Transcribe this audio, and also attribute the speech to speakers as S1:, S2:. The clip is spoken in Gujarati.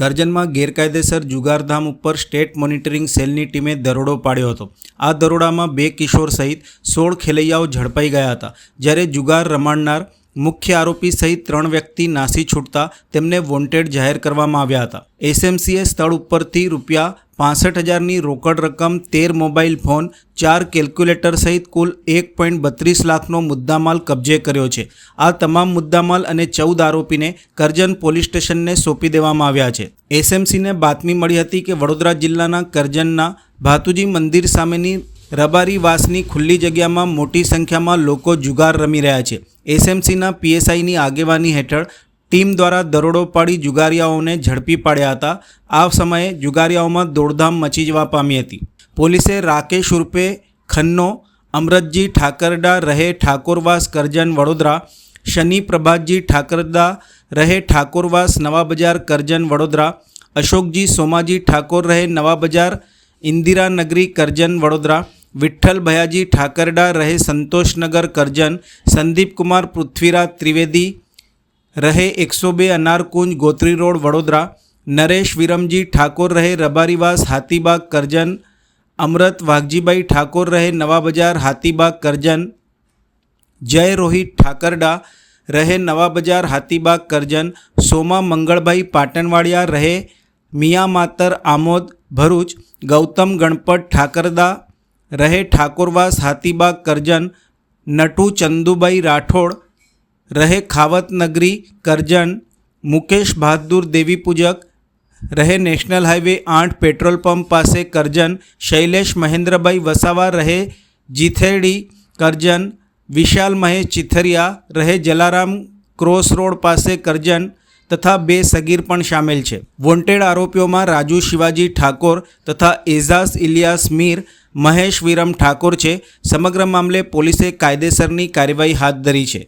S1: કરજણમાં ગેરકાયદેસર જુગારધામ ઉપર સ્ટેટ મોનિટરિંગ સેલની ટીમે દરોડો પાડ્યો હતો. આ દરોડામાં બે કિશોર સહિત સોળ ખેલૈયાઓ ઝડપાઈ ગયા હતા. જ્યારે જુગાર રમાડનાર મુખ્ય આરોપી સહિત ત્રણ વ્યક્તિ નાસી છૂટતા તેમને વોન્ટેડ જાહેર કરવામાં આવ્યા હતા. એસએમસીએ સ્થળ ઉપરથી રૂપિયા પાસઠ હજારની રોકડ રકમ તેર મોબાઈલ ફોન, ચાર કેલ્ક્યુલેટર સહિત કુલ એક પોઈન્ટ બત્રીસ લાખનો મુદ્દામાલ કબજે કર્યો છે. આ તમામ મુદ્દામાલ અને ચૌદ આરોપીને કરજણ પોલીસ સ્ટેશનને સોંપી દેવામાં આવ્યા છે. એસએમસીને બાતમી મળી હતી કે વડોદરા જિલ્લાના કરજણના ભાતુજી મંદિર સામેની રબારી વાસની ખુલ્લી જગ્યામાં મોટી સંખ્યામાં લોકો જુગાર રમી રહ્યા છે. એસએમસીના પીએસઆઈની આગેવાની હેઠળ ટીમ દ્વારા દરોડો પાડી જુગારીયાઓને ઝડપી પાડ્યા હતા. આ સમયે જુગારીયાઓમાં દોડધામ મચી જવા પામી હતી. પોલીસે રાકેશ ઉર્ફે ખન્નો, અમરતજી ઠાકરડા, રહે ઠાકોરવાસ કરજણ વડોદરા, શનિ પ્રભાતજી ઠાકરદા રહે ઠાકોરવાસ નવા બજાર કરજણ વડોદરા, અશોકજી સોમાજી ઠાકોર, રહે નવા બજાર ઇન્દિરાનગરી કરજણ વડોદરા, વિઠ્ઠલ ભયાજી ઠાકરડા, રહે સંતોષનગર કરજણ, સંદીપકુમાર પૃથ્વીરાજ ત્રિવેદી રહે એકસો બે અનારકુંજ ગોત્રી રોડ વડોદરા નરેશ વિરમજી ઠાકોર રહે રબારીવાસ હાથીબાગ કરજણ અમરત વાઘજીભાઈ ઠાકોર રહે નવા બજાર હાથીબાગ કરજણ જય રોહિત ઠાકરડા રહે નવા બજાર હાથીબાગ કરજણ સોમા મંગળભાઈ પાટણવાડિયા રહે મિયા માતર આમોદ ભરૂચ ગૌતમ ગણપત ઠાકરદા રહે ઠાકોરવાસ હાથીબાગ કરજણ નટુ ચંદુભાઈ રાઠોડ રહે ખાવત નગરી, કરજણ, મુકેશ બહાદુર દેવી પૂજક, રહે નેશનલ હાઈવે આઠ પેટ્રોલ પંપ પાસે કરજણ, શૈલેષ મહેન્દ્રભાઈ વસાવા રહે જીથેડી કરજણ, વિશાલ મહેશ ચિથરિયા, રહે જલારામ ક્રોસ રોડ પાસે કરજણ તથા બે સગીર પણ સામેલ છે. વોન્ટેડ આરોપીઓમાં રાજુ શિવાજી ઠાકોર તથા એઝાઝ ઇલિયાસ મીર, મહેશ વિરમ ઠાકોર છે. સમગ્ર મામલે પોલીસે કાયદેસરની કાર્યવાહી હાથ ધરી છે.